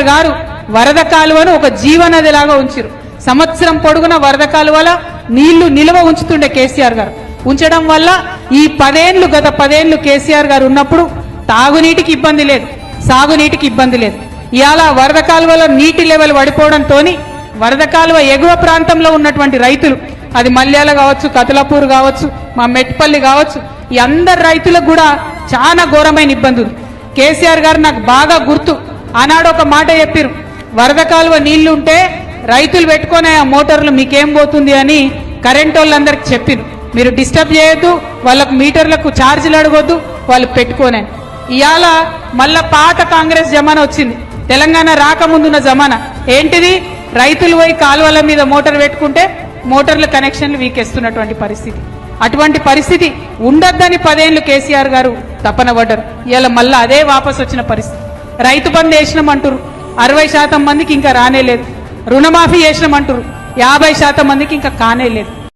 కేసీఆర్ గారు వరద కాలువను ఒక జీవనదిలాగా ఉంచారు సంవత్సరం పొడుగున వరద కాలువల నీళ్ళు నిల్వ ఉంచుతుండే కేసీఆర్ గారు. ఉంచడం వల్ల ఈ పదేండ్లు గత పదేండ్లు కేసీఆర్ గారు ఉన్నప్పుడు తాగునీటికి ఇబ్బంది లేదు సాగునీటికి ఇబ్బంది లేదు. ఇవాళ వరద కాలువలో నీటి లెవెల్ పడిపోవడంతో వరద కాలువ ఎగువ ప్రాంతంలో ఉన్నటువంటి రైతులు అది మల్యాల కావచ్చు కతులాపూర్ కావచ్చు మా మెట్పల్లి కావచ్చు ఈ అందరు రైతులకు కూడా చాలా ఘోరమైన ఇబ్బందులు. కేసీఆర్ గారు నాకు బాగా గుర్తు. ఆనాడు ఒక మాట చెప్పారు వరద కాలువ నీళ్ళు ఉంటే రైతులు పెట్టుకునే ఆ మోటార్లు మీకేం పోతుంది అని కరెంట్ వాళ్ళందరికి చెప్పారు మీరు డిస్టర్బ్ చేయొద్దు వాళ్ళకు మీటర్లకు ఛార్జీలు అడగొద్దు వాళ్ళు పెట్టుకోనే. ఇవాళ మళ్ళా పాత కాంగ్రెస్ జమానా వచ్చింది. తెలంగాణ రాకముందున్న జమానా. ఏంటిది? రైతులు పోయి కాలువల మీద మోటార్ పెట్టుకుంటే మోటార్ల కనెక్షన్లు వీకేస్తున్నటువంటి పరిస్థితి. అటువంటి పరిస్థితి ఉండొద్దని పదేళ్ళు కేసీఆర్ గారు తపన పడ్డారు. ఇవాళ మళ్ళా అదే వాపస్ వచ్చిన పరిస్థితి. రైతు బంధు వేసినామంటారు అరవై శాతం మందికి ఇంకా రానే లేదు. రుణమాఫీ చేసినామంటారు యాభై శాతం మందికి ఇంకా కానే లేదు.